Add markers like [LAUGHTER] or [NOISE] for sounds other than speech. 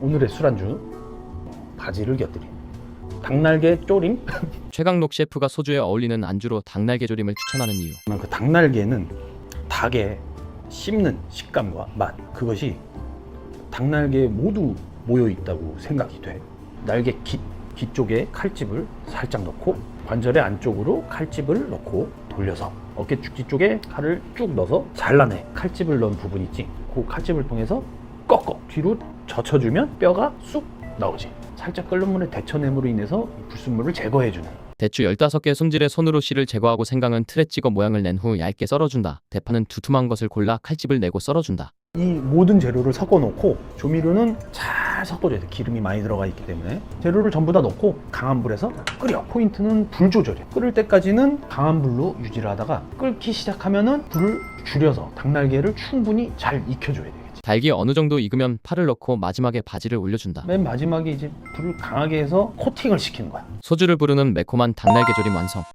오늘의 술안주 바지를 곁들인 닭날개 조림. [LAUGHS] 최강록 셰프가 소주에 어울리는 안주로 닭날개 조림을 추천하는 이유. 그 닭날개는 닭의 씹는 식감과 맛 그것이 닭날개에 모두 모여 있다고 생각이 돼. 날개 깃, 깃 쪽에 칼집을 살짝 넣고 관절의 안쪽으로 칼집을 넣고 돌려서 어깨 축지 쪽에 칼을 쭉 넣어서 잘라내. 칼집을 넣은 부분 있지. 그 칼집을 통해서 꺾어 뒤로 젖혀주면 뼈가 쑥 나오지. 살짝 끓는 물에 데쳐냄으로 인해서 이 불순물을 제거해주는. 대추 15개 손질에 손으로 씨를 제거하고 생강은 틀에 찍어 모양을 낸 후 얇게 썰어준다. 대파는 두툼한 것을 골라 칼집을 내고 썰어준다. 이 모든 재료를 섞어 놓고 조미료는 잘 섞어줘야 돼. 기름이 많이 들어가 있기 때문에 재료를 전부 다 넣고 강한 불에서 끓여. 포인트는 불 조절이야. 끓을 때까지는 강한 불로 유지를 하다가 끓기 시작하면은 불을 줄여서 닭날개를 충분히 잘 익혀줘야 되 닭이 어느 정도 익으면 파를 넣고 마지막에 바지를 올려준다. 맨 마지막에 이제 불을 강하게 해서 코팅을 시키는 거야. 소주를 부르는 매콤한 닭날개 조림 완성.